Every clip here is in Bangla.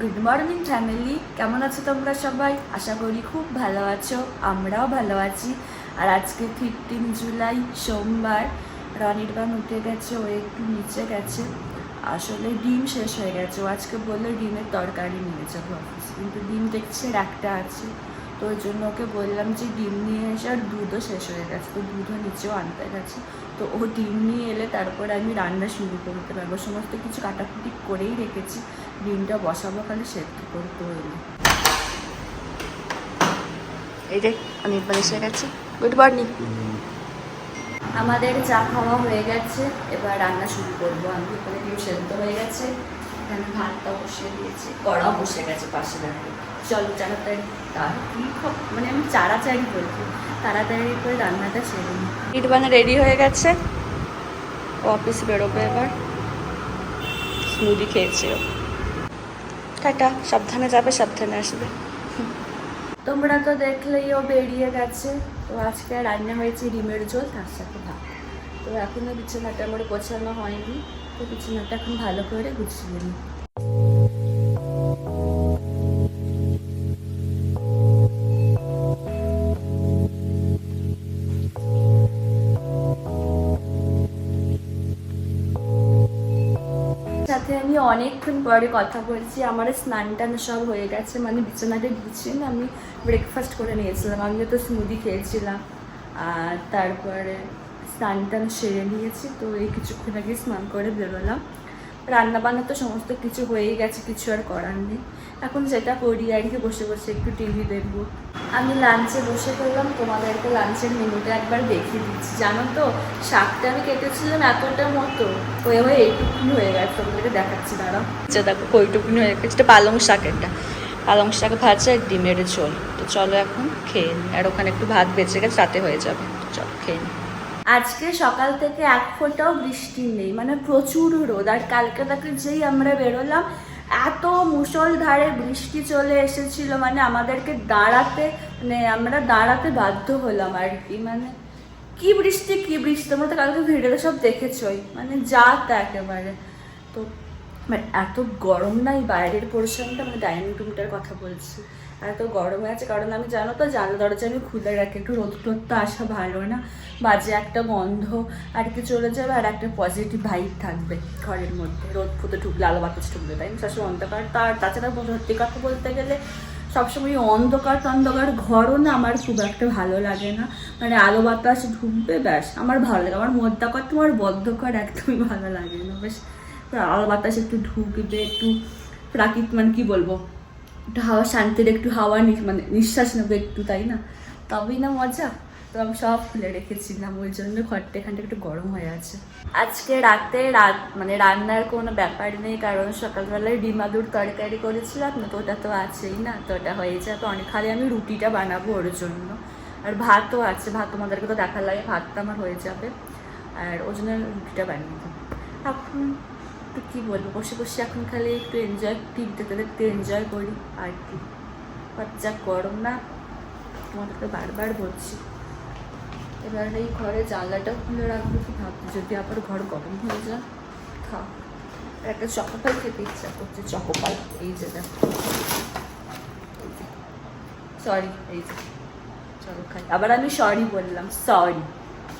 গুড মর্নিং ফ্যামিলি কেমন আছো তোমরা সবাই? আশা করি খুব ভালো আছো, আমরাও ভালো আছি। আর আজকে ফিফটিন জুলাই, সোমবার। রনির্বাণ উঠে গেছে, ও একটু নিচে গেছে। আসলে ডিম শেষ হয়ে গেছে। ও আজকে বলল ডিমের তরকারি নিয়ে যাব অফিস কিন্তু ডিম দেখছে একটা আছে। তো ওই জন্য ওকে বললাম যে ডিম নিয়ে এসে আর দুধও শেষ হয়ে গেছে, তো দুধও নিচেও আনতে গেছে। তো ও ডিম নিয়ে এলে তারপরে আমি রান্না শুরু করতে পারব। সমস্ত কিছু কাটাকুটি করেই রেখেছি। ডিমটা বসাবো খালি সেদ্ধ করতে হইলে। এই যে অনির্বাণ এসে গেছে। Good morning. আমাদের চা খাওয়া হয়ে গেছে এবার রান্না শুরু করব আমি। এখানে ডিম সেদ্ধ হয়ে গেছে এখানে ভাতটা বসিয়ে দিয়েছি কড়াও বসে গেছে পাশে রাখে চলো তাড়াতাড়ি তার কি মানে আমি চাড়াচাড়ি বলব তাড়াতাড়ি করে রান্নাটা সেরে নিই। ইটবানা রেডি হয়ে গেছে। অফিস বেরোবে এবার। স্মুদি খেয়েছে ও। টাটা, সাবধানে যাবে, সাবধানে আসবে। তোমরা তো দেখলেই ও বেরিয়ে গেছে। তো আজকে রান্না হয়েছে ডিমের ঝোল, তার সাথে ভাত। তো এখনও বিছানাটা আমার গোছানো হয়নি। তো বিছানাটা এখন ভালো করে গুছিয়ে নিই। সাথে আমি অনেকক্ষণ পরে কথা বলছি, আমার স্নান টান সব হয়ে গেছে মানে বিছানাটা গুছিয়ে আমি ব্রেকফাস্ট করে নিয়েছিলাম। আমি তো স্মুদি খেয়েছিলাম। আর তারপরে স্নান টান সেরে নিয়েছি, তো এই কিছুক্ষণ আগে স্নান করে বেরোলাম। রান্না বান্না তো সমস্ত কিছু হয়েই গেছে, কিছু আর করার নেই। এখন যেটা করি আর কি, বসে বসে একটু টিভি দেখব। আমি লাঞ্চে বসে করলাম তোমাদেরকে লাঞ্চের মেনুটা একবার দেখিয়ে দিচ্ছি। জানো তো, শাকটা আমি কেটেছিলাম এতটা মতো, হয়ে হয়ে এইটুকুনি হয়ে গেছে। তোমাদেরকে দেখাচ্ছি, দাঁড়াও। আচ্ছা দেখো, কইটুকুনি হয়ে গেছে। এটা পালং শাকেরটা পালং শাক ভাজা আর ডিমের ঝোল। তো চলো এখন খেয়ে নিই আর ওখানে একটু ভাত বেঁচে গেছে, রাতে হয়ে যাবে। চলো, খেয়ে নিই আজকে সকাল থেকে এক ফোঁটাও বৃষ্টি নেই মানে প্রচুর রোদ। আর কালকে তাকে যেই আমরা বেরোলাম, এত মুষলধারে বৃষ্টি চলে এসেছিল মানে আমাদেরকে দাঁড়াতে মানে আমরা দাঁড়াতে বাধ্য হলাম আর কি মানে কি বৃষ্টি কি বৃষ্টি, তোমরা তো কালকে ভিডিওতে সব দেখেছই মানে যা তা একেবারে। তো মানে এত গরম নাই বাইরের পোর্শনটা মানে ডাইনিং রুমটার কথা বলছি। এত গরম আছে, কারণ আমি জানো তো জানলা দরজা আমি খুলে রাখি, একটু রোদ টোদ তো আসা ভালো না। বাজে একটা গন্ধ আর কি চলে যাবে, আর একটা পজিটিভ ভাইব থাকবে ঘরের মধ্যে। রোদ ফুটে ঢুকলে, আলো বাতাস ঢুকবে তাই না? সবসময় অন্ধকার। তার তাছাড়া সত্যি কথা বলতে গেলে, সবসময় অন্ধকার অন্ধকার ঘরও না, আমার খুব একটা ভালো লাগে না। মানে আলো বাতাস ঢুকবে, ব্যাস। আমার ভালো লাগে। আমার মধ্যকর তোমার বদ্ধকর একদমই ভালো লাগে না বেশ আলো বাতাস একটু ঢুকবে, একটু প্রাকৃত মানে কি বলব? একটু হাওয়া, শান্তির একটু হাওয়া মানে নিঃশ্বাস নেব একটু, তাই না? তবেই না মজা। তো আমি সব খুলে রেখেছিলাম, ওই জন্য ঘরটা এখানটা একটু গরম হয়ে আছে। আজকে রাতে রাত মানে রান্নার কোনো ব্যাপার নেই, কারণ সকালবেলায় ডিম আলুর তরকারি করেছিলাম না তো ওটা তো আছেই না, তো ওটা হয়ে যাবে। অনেক খালি আমি রুটিটা বানাবো ওর জন্য। আর ভাতও আছে, ভাত তোমাদেরকে তো দেখার লাগে ভাতটা আমার হয়ে যাবে। আর ওই জন্য রুটিটা বানিয়ে দেবো। এখন তো কী বলব? বসে বসে এখন খালি একটু এনজয় টিভি দেখতে দেখতে এনজয় করি, আর কি। যা গরম না তো বারবার বলছি। এবার এই ঘরে জানলাটা খুলে রাখব কি ভাবছি? যদি আবার ঘর গরম হয়ে যায় আর একটা চকোপাল খেতে ইচ্ছা করছে চকোপাল এই যে দেখো। সরি এই যে। চলো খাই। আবার আমি সরি বললাম সরি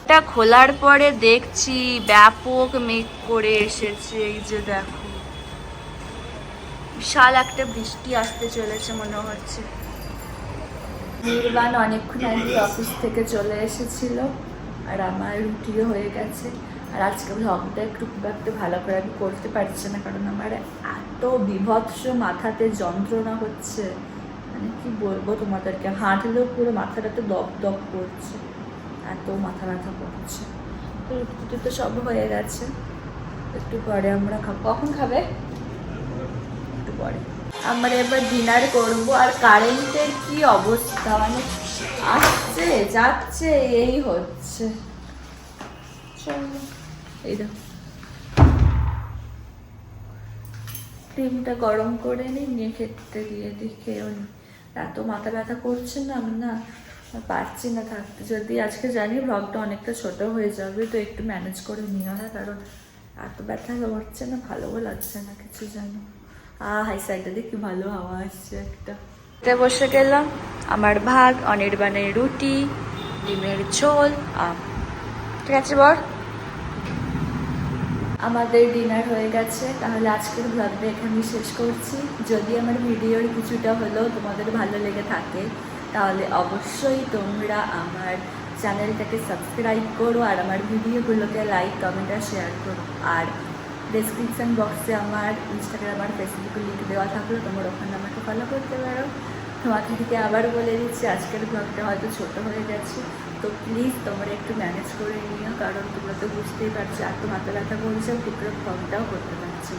এটা খোলার পরে দেখছি ব্যাপক মেঘ করে এসেছে, এই যে দেখো। বিশাল একটা বৃষ্টি আসতে চলেছে মনে হচ্ছে। নির্বাণ অনেকক্ষণ আগে অফিস থেকে চলে এসেছিল, আর আমার রুটিও হয়ে গেছে। আর আজকে ভ্লগটা একটু খুব একটা ভালো করে আমি করতে পারছি না, কারণ আমার এত বিভৎস মাথাতে যন্ত্রণা হচ্ছে। মানে কি বলব তোমাদেরকে, হাঁটলেও পুরো মাথাটা তো দপ দপ করছে। এত মাথা ব্যথা করছে। রুটি তো সব হয়ে গেছে। একটু পরে আমরা খাব। কখন খাবে? একটু পরে। আমরা এবার ডিনার করব। আর কারেন্টের কি অবস্থা? মানে আসছে, যাচ্ছে, এই হচ্ছে। এই ডিমটা গরম করে নিই নিয়ে খেতে দিয়ে দিই খেয়েও নি। এত মাথা ব্যথা করছে না আমি না। পারছি না থাকতে। যদি আজকে জানি ব্লগটা অনেকটা ছোট হয়ে যাবে, তো একটু ম্যানেজ করে নেওয়া হয় কারণ এত ব্যথা হচ্ছে না, ভালোও লাগছে না, কিছু যেন আহ হাই সাইডটা দেখি ভালো হাওয়া আসছে একটা। বসে গেলাম, আমার ভাগ অনির্বাণের রুটি, ডিমের ঝোল ঠিক আছে বর আমাদের ডিনার হয়ে গেছে, তাহলে আজকের ব্লগটা এখানেই শেষ করছি। যদি আমার ভিডিওর কিছুটা হলেও তোমাদের ভালো লেগে থাকে তাহলে অবশ্যই তোমরা আমার চ্যানেলটাকে সাবস্ক্রাইব করো আর আমার ভিডিওগুলোকে লাইক কমেন্ট আর শেয়ার করো। আর ডেসক্রিপশন বক্সে আমার ইনস্টাগ্রাম আর ফেসবুকে লিঙ্ক দেওয়া থাকল, তোমরা ওখানে আমাকে ফলো করতে পারো। তোমাকে থেকে আবার বলে দিচ্ছি, আজকের ব্লগটা হয়তো ছোট হয়ে গেছে, তো প্লিজ তোমরা একটু ম্যানেজ করে নিও, কারণ তোমরা তো বুঝতেই পারছ, এত মাথা ব্যথা করছে ঠিকঠাক ফর্মটাও করতে পারছি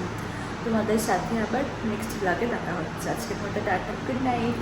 তোমাদের সাথে আবার নেক্সট ব্লগে দেখা হচ্ছে। আজকের মতো টাটা গুড নাইট